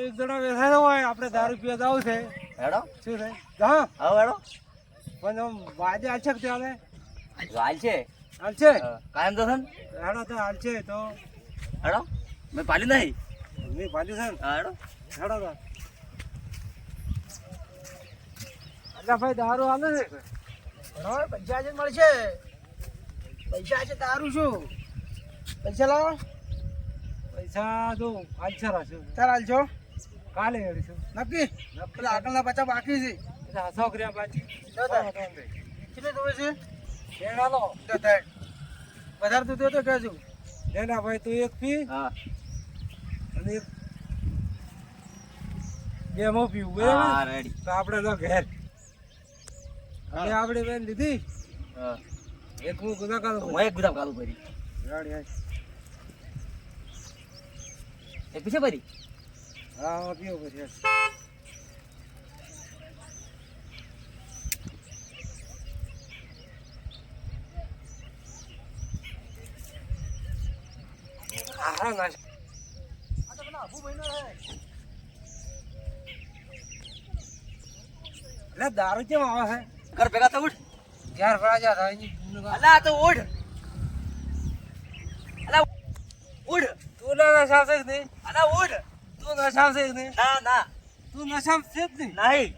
એક જણા બેઠા હોય આપણે દારૂ પીવા જવું છે. હેડો. શું છે? હા આવો હેડો. પણ આમ વાજે હાલ છે ત્યારે હાલ છે? હાલ છે? કાયમ તો થન હેડો તો હાલ છે તો. હેડો. મેં પાલી નહીં? મેં પાલી છે હેડો. હેડો તો. અલ્લા ભાઈ દારૂ હાલે છે? બરાબર પૈસા આજે મળશે. પૈસા છે તારું શું? પૈસા લાવો. પૈસા જો હાલ છે રાખ્યું હાલ હાલજો કાલે હેડીશું નક્કી? પેલા આગળના પાછા બાકી છે. એટલે સો ગ્રામ પાછી જો જોવે છે? પછી તો થાય. વધારે તું તો કહેજો. એના ભાઈ તું એક પી. હા. અને એક બે મો પીવું બરાબર? તો આપણે તો ઘેર. અને આપણે બેન લીધી. હા. એક હું ગુના કાઢું હું એક ગુદામ કાલું ભરી હાલ. એક પીછે ભરી હા હા પીવો પછી. હારા નાશ એટલે દારૂ કેમ આવે કર ભેગા તો ઉઠ છે ઘેર ફરા જા થાયની અલા તો ઉઠ અલા ઉઠ તું ના નશાવ નહીં અલા ઉઠ તું નશામાં છે ને ના ના. તું નશામાં છે જ નહીં? નહીં.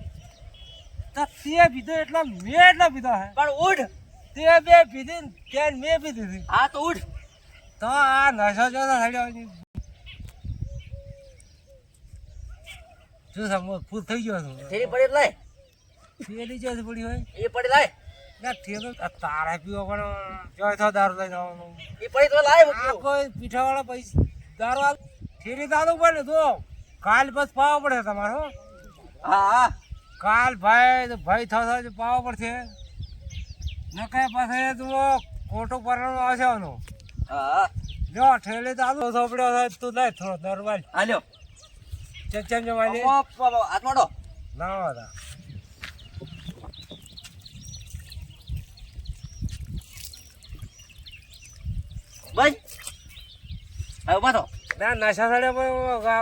તો તે પીધો એટલા મેં એટલા પીધો હે. પણ ઉઠ તે બે પીધી ને ત્યાં મેં પીધી હતી. હા તો ઉઠ તો આ નશો જો છે. શું સમો ફૂલ થઈ ગયો છું થેલી પડી લાય પેલી જે પડી હોય. એ પડી લાય ના આ પીવો પણ જોય તો દારૂ લઈને આવવાનું. એ પડી તો લાય. કોઈ પીઠાવાળા પૈસા દારૂ થેલી દારૂ પડે તો કાલ બસ પાવો પડે તમારો હો. કાલ ભાઈ તો ભાઈ થશે પાવો પડશે. ન કઈ પાસે તું ખોટું પરણું આવશે આનું હા. જો ઠેલી દારૂ સોપડ્યો છે તું લઈ થોડો દરવાજ હાલ્યો ઓપ, ઓપ, ઓપ, હાથ મોડો. ના વાદા બસ. હવે બાતો ના નશા સાડે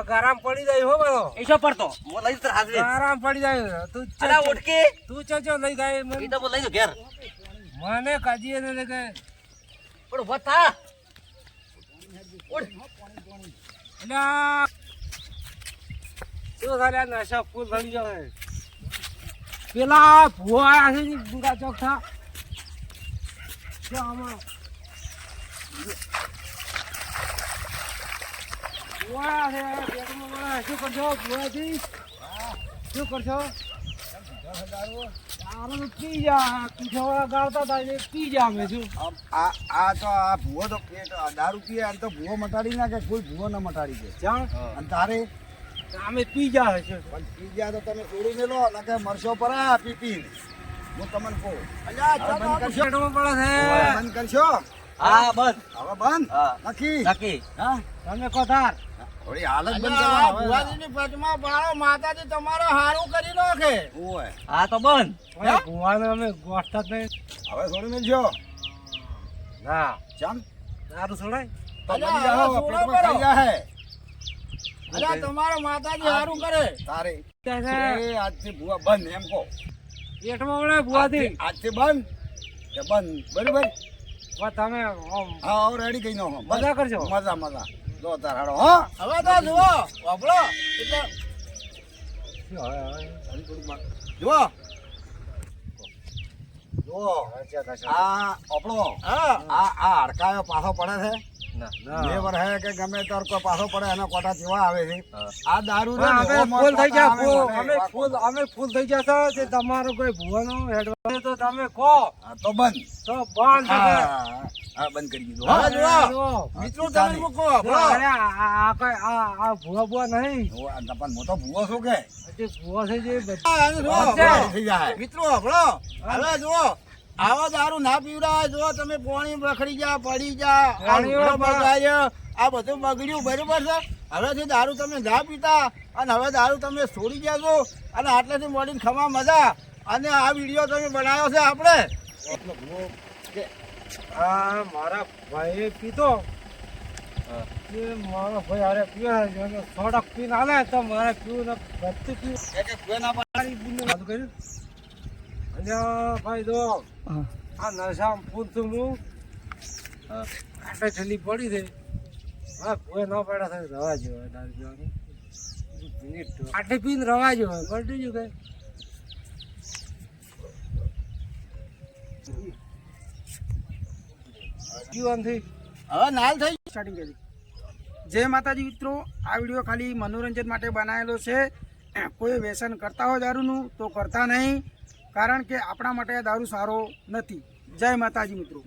ગરમ પડી જાય હો બધો. એસો શું પડતો. મો લઈ તર હાથ ગરમ પડી જાય. તું ચ- ચ- ઉઠકે તું ચચો લઈ જાય મને. તો લઈ જો ઘેર. મને કાજી ને લે કે પણ ઊભા થા. ઉઠ એટલે શું થાય નશા ફૂલ ભણી જાય. પેલા ભૂવા આયા છે ને બુરા ચોક થા. આમાં? ભૂવા આયા છે પેટમાં શું કરશો ભૂવાજી શું કરશો પી જા પીઠાવાળા ગાળતા હતા એટલે પી જા અમે શું આ આ તો આ ભૂવો તો આ દારૂ પીએ આમ તો ભૂવો મટાડી નાખે કોઈ ભૂવો ન મટાડી દે. જાણ? અને તારે? અમે પી જા હશે. પણ પી તો તમે છોડી મેલો ને કે મરશો પરા પી પીને હું તમને કહું. બંધ કરશો? બંધ હા બસ હવે બંધ? નક્કી? નક્કી. હા? તમે કહો તાર થોડી હાલત બંધ કરવા ભુવાજીની પચમાં બાળો માતાજી તમારો હારું કરી નાખે. ઓય. હા તો બંધ. ભુવાને અમે ગોઠતા જ નહીં. હવે છોડી મેલજો ના. ચાલ. દારૂ છોડાય. તો બની જાઓ, પેટમાં ખાઈ જાહે. અલ્યા તમારા માતાજી હારું કરે. તારે. એ આજથી ભુવા બંધ એમ કહો. પેટમાં વળે ભુવાથી આજથી બંધ? કે બંધ? બરોબર? તમે હા રેડી કઈ નાખો મજા કરજો. મજા મજા. જો તાર હાડો હવે તો જુઓ વાપડો એટલે જુઓ. જુઓ. આ આપણો હા આ આ હડકાયો પાછો પડે છે. બે વર્ષે કે ગમે ત્યારે કોઈ પાછો પડે એના કોટા જેવા આવે છે. આ દારૂ ને, અમે ફૂલ થઈ ગયા ફૂલ. અમે ફૂલ અમે ફૂલ થઈ ગયા હતા તે તમારો કોઈ ભુવાનો હેડવા તો તમે કહો. તો બંધ. તો બંધ હા બંધ કરી દીધો. મિત્રો તમે મૂકો અરે, આ- આ આ કઈ- આ- આ ભુવા બુવા નહીં. પણ મોટો ભૂવો શું કે? જે ભુવા છે જે મિત્રો વાપરો હાલો જુઓ. આવા દારૂ ના પીવડાવે જો તમે પાણી બખડી જા પડી જા બગાડ્યો, આ બધું બગડ્યું બરોબર છે? હવેથી દારૂ તમે ના પીતા અને હવે દારૂ તમે છોડી ગયા છો અને આટલેથી મળીને ખમા મજા. અને આ વીડિયો તમે બનાવ્યો છે આપણે. આ મારા ભાઈએ પીતો એ મારો ભાઈ અરે પીવે થોડાક પીને આવે તો મારે પીવું ને બધું પીવું. ના પાડે. કર્યું અલ્યા ભાઈ હા. આ નશામાં પૂછતું હું હા. ઠંડી પડી છે હા કોઈ ન પડ્યા થાય રવા જેવો દારૂ પીવાનું. આટલે પીને રવા જેવો પલટી કઈ. પીવાનથી હવે નાલ થઈ સ્ટાર્ટિંગ કરી. જય માતાજી મિત્રો આ વીડિયો ખાલી મનોરંજન માટે બનાવેલો છે. કોઈ વ્યસન કરતા હોય દારૂનું તો કરતા નહીં. કારણ કે આપણા માટે દારૂ સારો નથી. જય માતાજી મિત્રો.